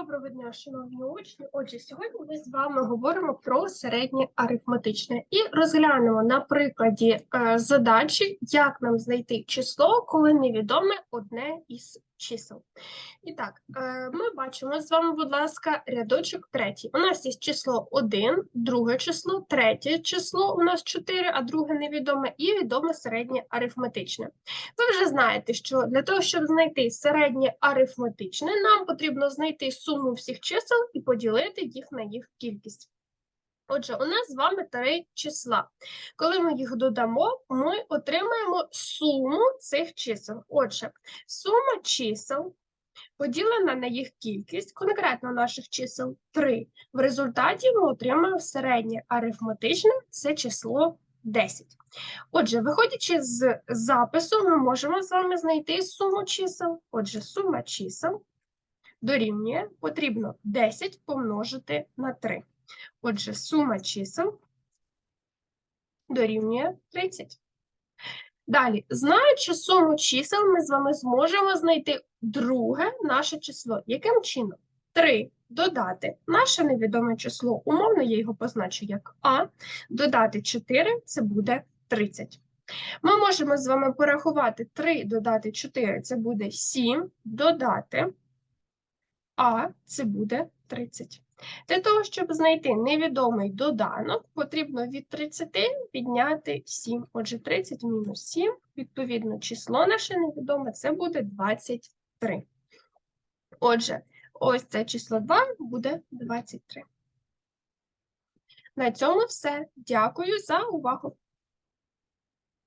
Доброго дня, шановні учні. Отже, сьогодні ми з вами говоримо про середнє арифметичне і розглянемо на прикладі е, задачі, як нам знайти число, коли невідоме одне із чисел. І так, е, ми бачимо з вами, будь ласка, рядочок третій. У нас є число 1, друге число, третє число у нас 4, а друге невідоме, і відоме середнє арифметичне. Ви вже знаєте, що для того, щоб знайти середнє арифметичне, нам потрібно знайти суму всіх чисел і поділити їх на їх кількість. Отже, у нас з вами три числа. Коли ми їх додамо, ми отримаємо суму цих чисел. Отже, сума чисел поділена на їх кількість, конкретно наших чисел 3. В результаті ми отримаємо середнє арифметичне це число 10. Отже, виходячи з запису, ми можемо з вами знайти суму чисел. Отже, сума чисел дорівнює, потрібно 10 помножити на 3. Отже, сума чисел дорівнює 30. Далі, знаючи суму чисел, ми з вами зможемо знайти друге наше число. Яким чином? 3 додати наше невідоме число, умовно я його позначу як А, додати 4 це буде 30. Ми можемо з вами порахувати 3 додати 4 це буде 7, додати А це буде 30. Для того, щоб знайти невідомий доданок, потрібно від 30 підняти 7. Отже, 30 мінус 7, відповідно, число наше невідоме, це буде 23. Отже, ось це число 2 буде 23. На цьому все. Дякую за увагу.